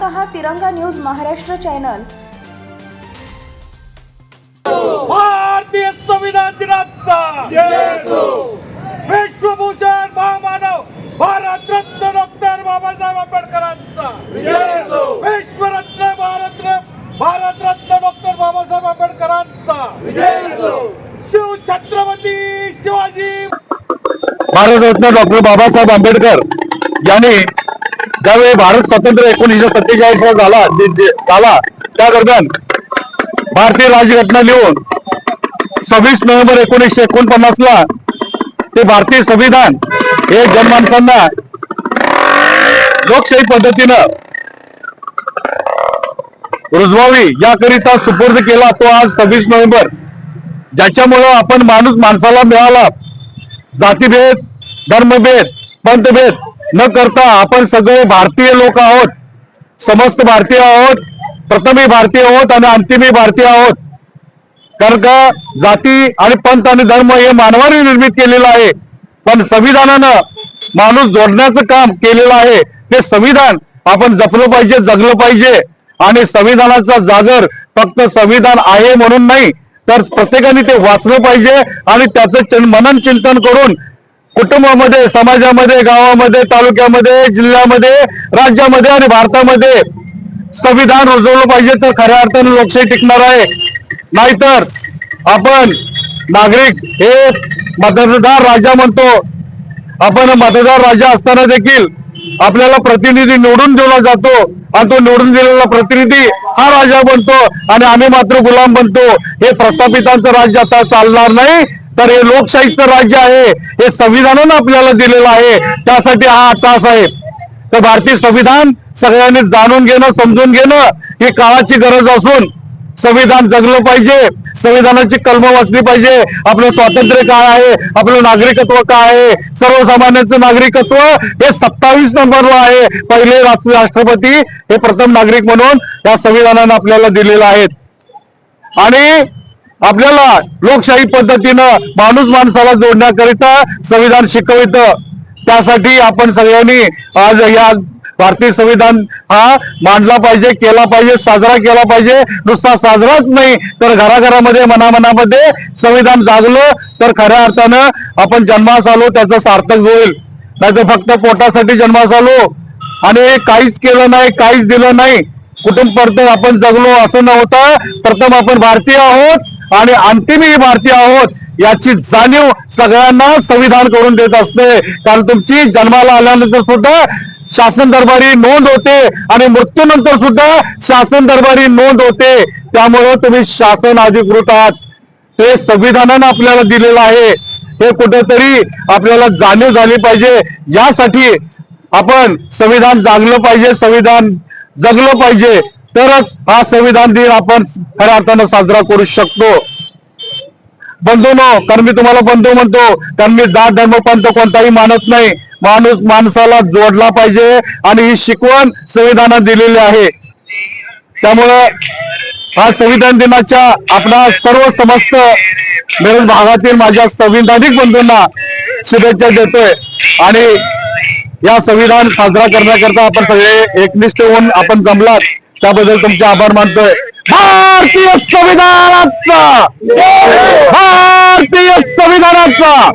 पाहत आहात तिरंगा न्यूज महाराष्ट्र चॅनल. भारतीय संविधान दिनाचा विश्वभूषण महामानव भारतरत्न डॉक्टर बाबासाहेब आंबेडकरांचा. विश्वरत्न भारतरत्न भारतरत्न डॉक्टर बाबासाहेब आंबेडकरांचा. शिव छत्रपती शिवाजी. भारतरत्न डॉक्टर बाबासाहेब आंबेडकर यांनी ज्यावेळी भारत स्वातंत्र्य एकोणीसशे सत्तेचाळीस ला झाला झाला त्या दरम्यान भारतीय राजघटना लिहून सव्वीस नोव्हेंबर एकोणीसशे एकोणपन्नास ला ते भारतीय संविधान हे जनमानसांना लोकशाही पद्धतीनं रुजवावी याकरिता सुपूर्द केला तो आज सव्वीस नोव्हेंबर. ज्याच्यामुळं आपण माणूस माणसाला मिळाला. जातीभेद धर्मभेद पंतभेद न करता आपण सगळे भारतीय लोक आहोत. समस्त भारतीय आहोत. प्रथमी भारतीय आहोत आणि अंतिमी भारतीय आहोत. कारण का? जाती आणि पंथ आणि धर्म हे मानवाने निर्मित केलेलं आहे. पण संविधानानं माणूस जोडण्याचं काम केलेलं आहे. ते संविधान आपण जपलं पाहिजे जगलं पाहिजे. आणि संविधानाचा जागर फक्त संविधान आहे म्हणून नाही तर प्रत्येकाने ते वाचलं पाहिजे आणि त्याचं मनन चिंतन करून कुटुंबामध्ये समाजामध्ये गावामध्ये तालुक्यामध्ये जिल्ह्यामध्ये राज्यामध्ये आणि भारतामध्ये संविधान रुजवलं पाहिजे तर खऱ्या अर्थाने लोकशाही टिकणार आहे. नाहीतर आपण नागरिक हे मतदार राजा म्हणतो. आपण मतदार राजा असताना देखील आपल्याला प्रतिनिधी निवडून दिला जातो आणि तो निवडून दिलेला प्रतिनिधी हा राजा बनतो आणि आम्ही मात्र गुलाम बनतो. हे प्रस्थापितांचं राज्य आता चालणार नाही. तर हे लोकशाहीचं राज्य आहे हे संविधानानं आपल्याला दिलेलं आहे त्यासाठी हा तास आहे. तर भारतीय संविधान सगळ्यांनी जाणून घेणं समजून घेणं ही काळाची गरज असून संविधान जगलं पाहिजे संविधानाची कलम वाचली पाहिजे. आपलं स्वातंत्र्य काय आहे आपलं नागरिकत्व काय आहे सर्वसामान्यांचं नागरिकत्व हे सत्तावीस नंबरला आहे. पहिले राष्ट्रपती हे प्रथम नागरिक म्हणून या संविधानानं आपल्याला दिलेलं आहे आणि आपल्याला लोकशाही पद्धतीनं माणूस माणसाला जोडण्याकरिता संविधान शिकवितं त्यासाठी आपण सगळ्यांनी आज या भारतीय संविधान हा मांडला पाहिजे केला पाहिजे साजरा केला पाहिजे. नुसता साजराच नाही तर घराघरामध्ये मनामनामध्ये संविधान जागलं तर खऱ्या अर्थानं आपण जन्मास आलो त्याचं सार्थक होईल. नाही फक्त पोटासाठी जन्मास आलो आणि काहीच केलं नाही काहीच दिलं नाही. कुटुंब परत आपण जगलो असं नव्हतं प्रथम आपण भारतीय आहोत. आणि अंतिमही भारतीय आहोत याची जाणीव सगळ्यांना संविधान करून देत असते. कारण तुमची जन्माला आल्यानंतर सुद्धा शासन दरबारी नोंद होते आणि मृत्यूनंतर सुद्धा शासन दरबारी नोंद होते. त्यामुळं तुम्ही शासन अधिकृत आहात. हे संविधानानं आपल्याला दिलेलं आहे. हे कुठेतरी आपल्याला जाणीव झाली पाहिजे. यासाठी आपण संविधान जागलं पाहिजे संविधान जगलं पाहिजे. तरच हा संविधान दिन आपण खऱ्या अर्थानं साजरा करू शकतो. बंधूनो कारण मी तुम्हाला बंधू म्हणतो कारण मी जात धर्मपंथ कोणताही मानत नाही. माणूस माणसाला जोडला पाहिजे आणि ही शिकवण संविधानात दिलेली आहे. त्यामुळे हा संविधान दिनाच्या आपल्या सर्व समस्त मिरज भागातील माझ्या संविधानिक बंधूंना शुभेच्छा देतोय. आणि या संविधान साजरा करण्याकरता आपण सगळे एकनिष्ठ होऊन आपण जमलात. त्याबद्दल तुमचे आभार मानतोय भारतीय संविधानाचा भारतीय संविधानाचा